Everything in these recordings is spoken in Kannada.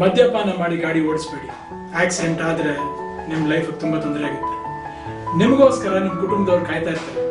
ಮದ್ಯಪಾನ ಮಾಡಿ ಗಾಡಿ ಓಡಿಸ್ಬೇಡಿ. ಆಕ್ಸಿಡೆಂಟ್ ಆದ್ರೆ ನಿಮ್ ಲೈಫ್ ತುಂಬಾ ತೊಂದರೆ ಆಗುತ್ತೆ. ನಿಮಗೋಸ್ಕರ ನಿಮ್ ಕುಟುಂಬದವ್ರು ಕಾಯ್ತಾ ಇರ್ತಾರೆ.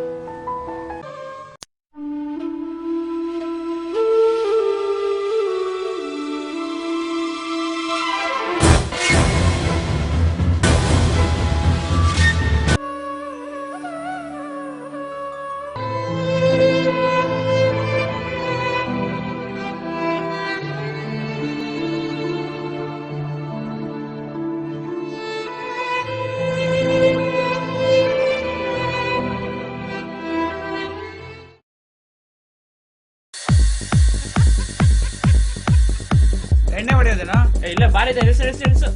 ಎಣ್ಣೆ ಹೊಡೆಯೋದೇನಾ? ಇಲ್ಲ ಬಾರಿ ಇಳಿಸು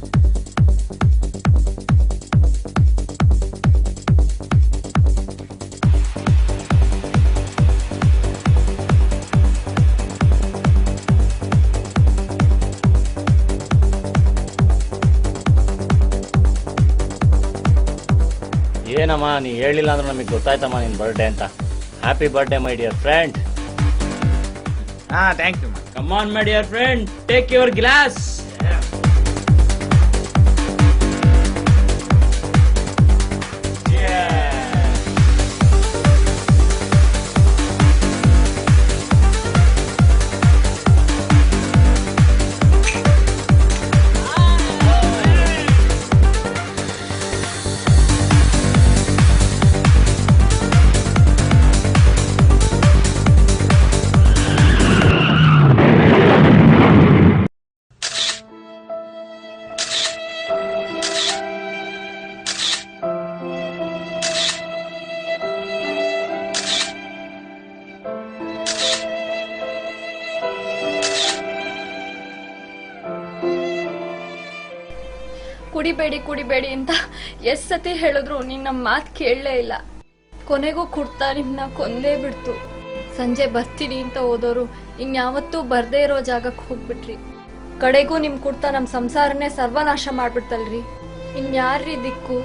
ಏನಮ್ಮ ನೀ ಹೇಳಿಲ್ಲ ಅಂದ್ರೆ ನಮಗೆ ಗೊತ್ತಾಯ್ತಮ್ಮ ನಿನ್ ಬರ್ಡೇ ಅಂತ. Happy birthday my dear friend ಹಾ thank you Come on, my dear friend, take your glass. ಕುಡಿಬೇಡಿ ಕುಡಿಬೇಡಿ ಅಂತ ಎಷ್ಟ್ ಸತಿ ಹೇಳಿದ್ರು ನೀನ್ ನಮ್ಮ ಮಾತು ಕೇಳಲೇ ಇಲ್ಲ. ಕೊನೆಗೂ ಕುಡ್ತಾ ನಿಮ್ನ ಕೊಂದೇ ಬಿಡ್ತು. ಸಂಜೆ ಬರ್ತೀನಿ ಅಂತ ಹೋದೋರು ಇನ್ಯಾವತ್ತೂ ಬರ್ದೇ ಇರೋ ಜಾಗಕ್ಕೆ ಹೋಗ್ಬಿಟ್ರಿ. ಕಡೆಗೂ ನಿಮ್ ಕುಡ್ತಾ ನಮ್ ಸಂಸಾರನೇ ಸರ್ವನಾಶ ಮಾಡ್ಬಿಡ್ತಲ್ರಿ. ಇನ್ಯಾರ್ರಿ ದಿಕ್ಕು?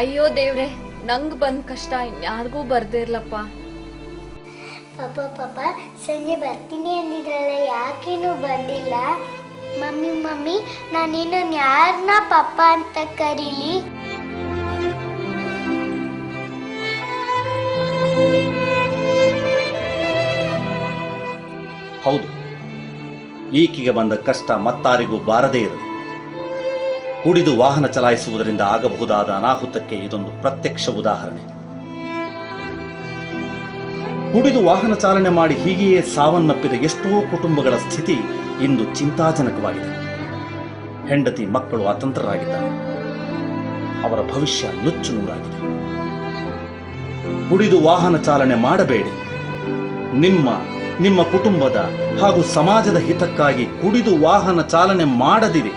ಅಯ್ಯೋ ದೇವ್ರೆ, ನಂಗ್ ಬಂದ್ ಕಷ್ಟ ಇನ್ಯಾರಿಗೂ ಬರ್ದೇ ಇರ್ಲಪ್ಪ. ಪಾಪ ಪಾಪ, ಸಂಜೆ ಬರ್ತೀನಿ ಅಂದಿದ್ರಲ್ಲ ಯಾಕೇನು ಬಂದಿಲ್ಲ? ಮಮ್ಮಿ ಮಮ್ಮಿ, ನಾನಿನ್ನು ಯಾರನ್ನ ಪಪ್ಪ ಅಂತ ಕರೀಲಿ? ಹೌದು. ಈಕೆಗೆ ಬಂದ ಕಷ್ಟ ಮತ್ತಾರಿಗೂ ಬಾರದೇ ಇರಲಿ. ಕುಡಿದು ವಾಹನ ಚಲಾಯಿಸುವುದರಿಂದ ಆಗಬಹುದಾದ ಅನಾಹುತಕ್ಕೆ ಇದೊಂದು ಪ್ರತ್ಯಕ್ಷ ಉದಾಹರಣೆ. ಕುಡಿದು ವಾಹನ ಚಾಲನೆ ಮಾಡಿ ಹೀಗೆಯೇ ಸಾವನ್ನಪ್ಪಿದ ಎಷ್ಟೋ ಕುಟುಂಬಗಳ ಸ್ಥಿತಿ ಇಂದು ಚಿಂತಾಜನಕವಾಗಿದೆ. ಹೆಂಡತಿ ಮಕ್ಕಳು ಅತಂತ್ರರಾಗಿದ್ದಾರೆ. ಅವರ ಭವಿಷ್ಯ ನುಚ್ಚು ನೂರಾಗಿದೆ ಕುಡಿದು ವಾಹನ ಚಾಲನೆ ಮಾಡಬೇಡಿ. ನಿಮ್ಮ ನಿಮ್ಮ ಕುಟುಂಬದ ಹಾಗೂ ಸಮಾಜದ ಹಿತಕ್ಕಾಗಿ ಕುಡಿದು ವಾಹನ ಚಾಲನೆ ಮಾಡದಿರಿ.